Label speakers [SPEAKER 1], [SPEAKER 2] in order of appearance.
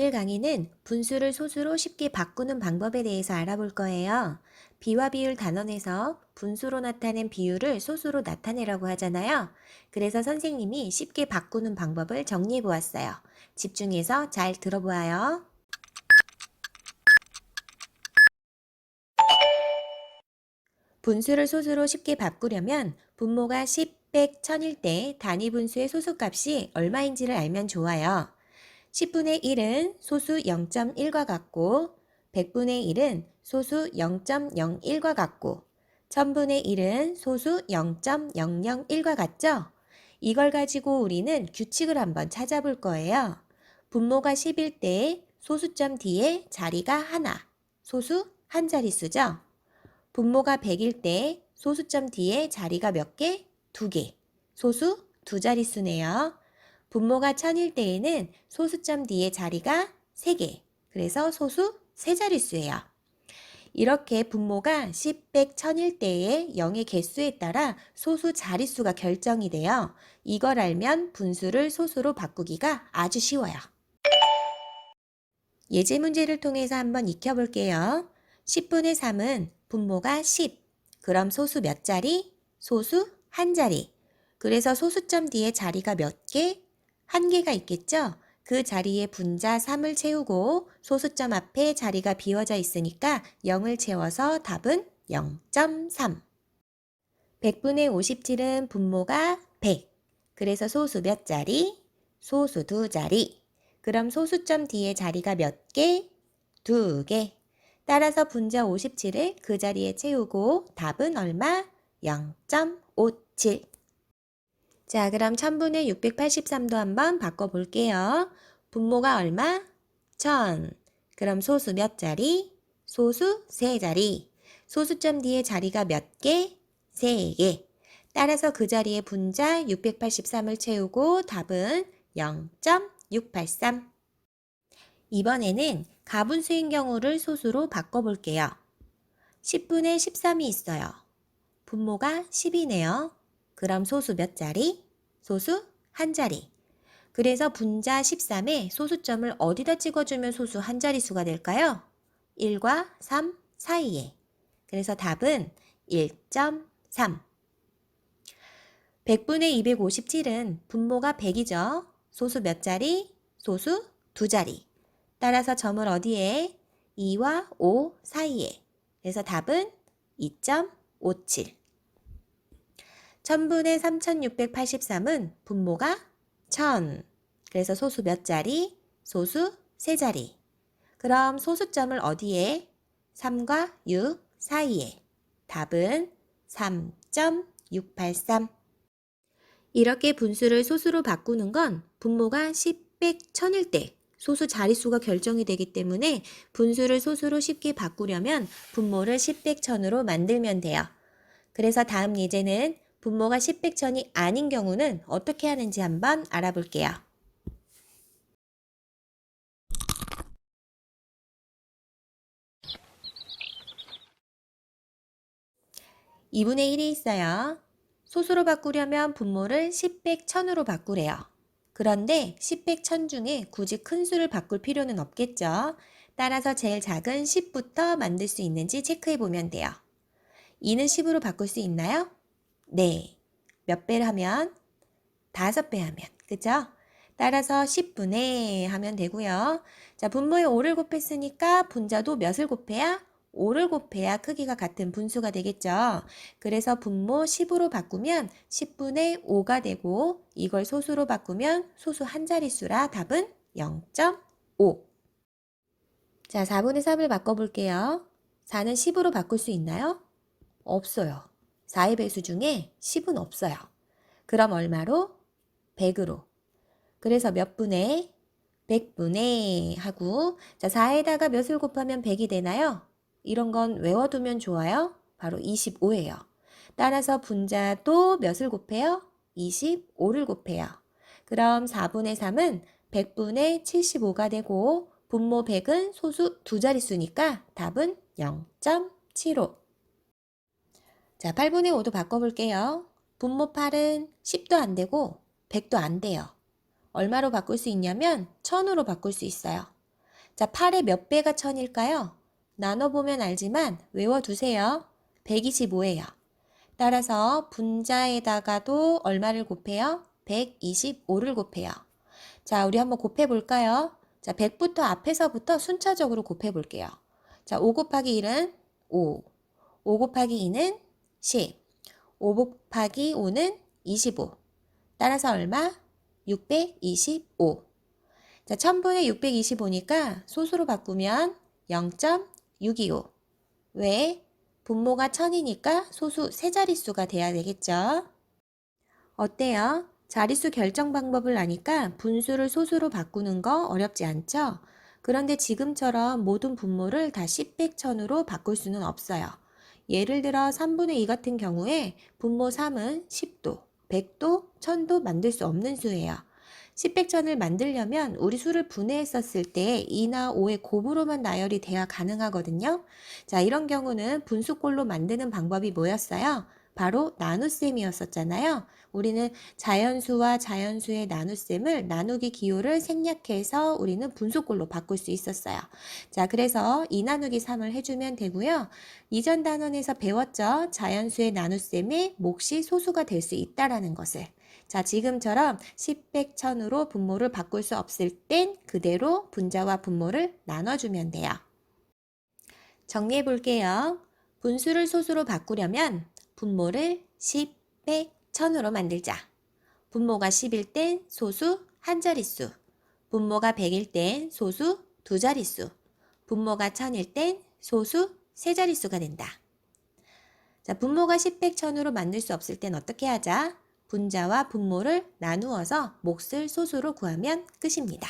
[SPEAKER 1] 오늘 강의는 분수를 소수로 쉽게 바꾸는 방법에 대해서 알아볼 거예요. 비와 비율 단원에서 분수로 나타낸 비율을 소수로 나타내라고 하잖아요. 그래서 선생님이 쉽게 바꾸는 방법을 정리해 보았어요. 집중해서 잘 들어보아요. 분수를 소수로 쉽게 바꾸려면 분모가 10, 100, 1000일 때 단위 분수의 소수값이 얼마인지를 알면 좋아요. 10분의 1은 소수 0.1과 같고 100분의 1은 소수 0.01과 같고 1000분의 1은 소수 0.001과 같죠? 이걸 가지고 우리는 규칙을 한번 찾아볼 거예요. 분모가 10일 때 소수점 뒤에 자리가 하나, 소수 한 자릿수죠? 분모가 100일 때 소수점 뒤에 자리가 몇 개? 두 개. 소수 두 자릿수네요. 분모가 1000일 때에는 소수점 뒤에 자리가 3개. 그래서 소수 세 자릿수예요. 이렇게 분모가 10, 100, 1000일 때의 0의 개수에 따라 소수 자릿수가 결정이 돼요. 이걸 알면 분수를 소수로 바꾸기가 아주 쉬워요. 예제 문제를 통해서 한번 익혀볼게요. 10분의 3은 분모가 10. 그럼 소수 몇 자리? 소수 한 자리. 그래서 소수점 뒤에 자리가 몇 개? 한 개가 있겠죠? 그 자리에 분자 3을 채우고 소수점 앞에 자리가 비워져 있으니까 0을 채워서 답은 0.3. 100분의 57은 분모가 100. 그래서 소수 몇 자리? 소수 두 자리. 그럼 소수점 뒤에 자리가 몇 개? 두 개. 따라서 분자 57을 그 자리에 채우고 답은 얼마? 0.57. 자, 그럼 1000분의 683도 한번 바꿔볼게요. 분모가 얼마? 1000. 그럼 소수 몇 자리? 소수 세 자리. 소수점 뒤에 자리가 몇 개? 세 개. 따라서 그 자리에 분자 683을 채우고 답은 0.683. 이번에는 가분수인 경우를 소수로 바꿔볼게요. 10분의 13이 있어요. 분모가 10이네요. 그럼 소수 몇 자리? 소수 한 자리. 그래서 분자 13에 소수점을 어디다 찍어주면 소수 한 자릿수가 될까요? 1과 3 사이에. 그래서 답은 1.3. 100분의 257은 분모가 100이죠. 소수 몇 자리? 소수 두 자리. 따라서 점을 어디에? 2와 5 사이에. 그래서 답은 2.57. 1000분의 3683은 분모가 1000. 그래서 소수 몇 자리? 소수 세 자리. 그럼 소수점을 어디에? 3과 6 사이에. 답은 3.683. 이렇게 분수를 소수로 바꾸는 건 분모가 10, 100, 1000일 때 소수 자릿수가 결정이 되기 때문에 분수를 소수로 쉽게 바꾸려면 분모를 10, 100, 1000으로 만들면 돼요. 그래서 다음 예제는 분모가 10, 100, 1000이 아닌 경우는 어떻게 하는지 한번 알아볼게요. 2분의 1이 있어요. 소수로 바꾸려면 분모를 10, 100, 1000으로 바꾸래요. 그런데 10, 100, 1000 중에 굳이 큰 수를 바꿀 필요는 없겠죠. 따라서 제일 작은 10부터 만들 수 있는지 체크해 보면 돼요. 2는 10으로 바꿀 수 있나요? 네. 몇 배를 하면? 5배 하면. 그죠? 따라서 10분의 하면 되고요. 자, 분모에 5를 곱했으니까 분자도 몇을 곱해야? 5를 곱해야 크기가 같은 분수가 되겠죠. 그래서 분모 10으로 바꾸면 10분의 5가 되고 이걸 소수로 바꾸면 소수 한 자릿수라 답은 0.5. 자, 4분의 3을 바꿔볼게요. 4는 10으로 바꿀 수 있나요? 없어요. 4의 배수 중에 10은 없어요. 그럼 얼마로? 100으로. 그래서 몇 분의? 100분의 하고 자 4에다가 몇을 곱하면 100이 되나요? 이런 건 외워두면 좋아요. 바로 25예요. 따라서 분자도 몇을 곱해요? 25를 곱해요. 그럼 4분의 3은 100분의 75가 되고 분모 100은 소수 두 자릿수니까 답은 0.75. 자, 8분의 5도 바꿔볼게요. 분모 8은 10도 안 되고 100도 안 돼요. 얼마로 바꿀 수 있냐면 1000으로 바꿀 수 있어요. 자, 8의 몇 배가 1000일까요? 나눠보면 알지만 외워두세요. 125예요. 따라서 분자에다가도 얼마를 곱해요? 125를 곱해요. 자, 우리 한번 곱해볼까요? 자, 100부터 앞에서부터 순차적으로 곱해볼게요. 자, 5 곱하기 1은 5. 5 곱하기 2는 10. 5 곱하기 5는 25. 따라서 얼마? 625. 자, 1000분의 625니까 소수로 바꾸면 0.625. 왜? 분모가 1000이니까 소수 세 자릿수가 돼야 되겠죠? 어때요? 자릿수 결정 방법을 아니까 분수를 소수로 바꾸는 거 어렵지 않죠? 그런데 지금처럼 모든 분모를 다 10, 100, 1000으로 바꿀 수는 없어요. 예를 들어 3분의 2 같은 경우에 분모 3은 10도, 100도, 1000도 만들 수 없는 수예요. 10, 100, 1000을 만들려면 우리 수를 분해했었을 때 2나 5의 곱으로만 나열이 돼야 가능하거든요. 자, 이런 경우는 분수꼴로 만드는 방법이 뭐였어요? 바로 나눗셈이었었잖아요. 우리는 자연수와 자연수의 나눗셈을 나누기 기호를 생략해서 우리는 분수꼴로 바꿀 수 있었어요. 자, 그래서 2 나누기 3을 해주면 되고요. 이전 단원에서 배웠죠. 자연수의 나눗셈이 몫이 소수가 될 수 있다라는 것을. 자, 지금처럼 10, 100, 1000으로 분모를 바꿀 수 없을 땐 그대로 분자와 분모를 나눠주면 돼요. 정리해 볼게요. 분수를 소수로 바꾸려면 분모를 10, 100, 1000으로 만들자. 분모가 10일 땐 소수 한 자릿수. 분모가 100일 땐 소수 두 자릿수. 분모가 1000일 땐 소수 세 자릿수가 된다. 자, 분모가 10, 100, 1000으로 만들 수 없을 땐 어떻게 하자? 분자와 분모를 나누어서 몫을 소수로 구하면 끝입니다.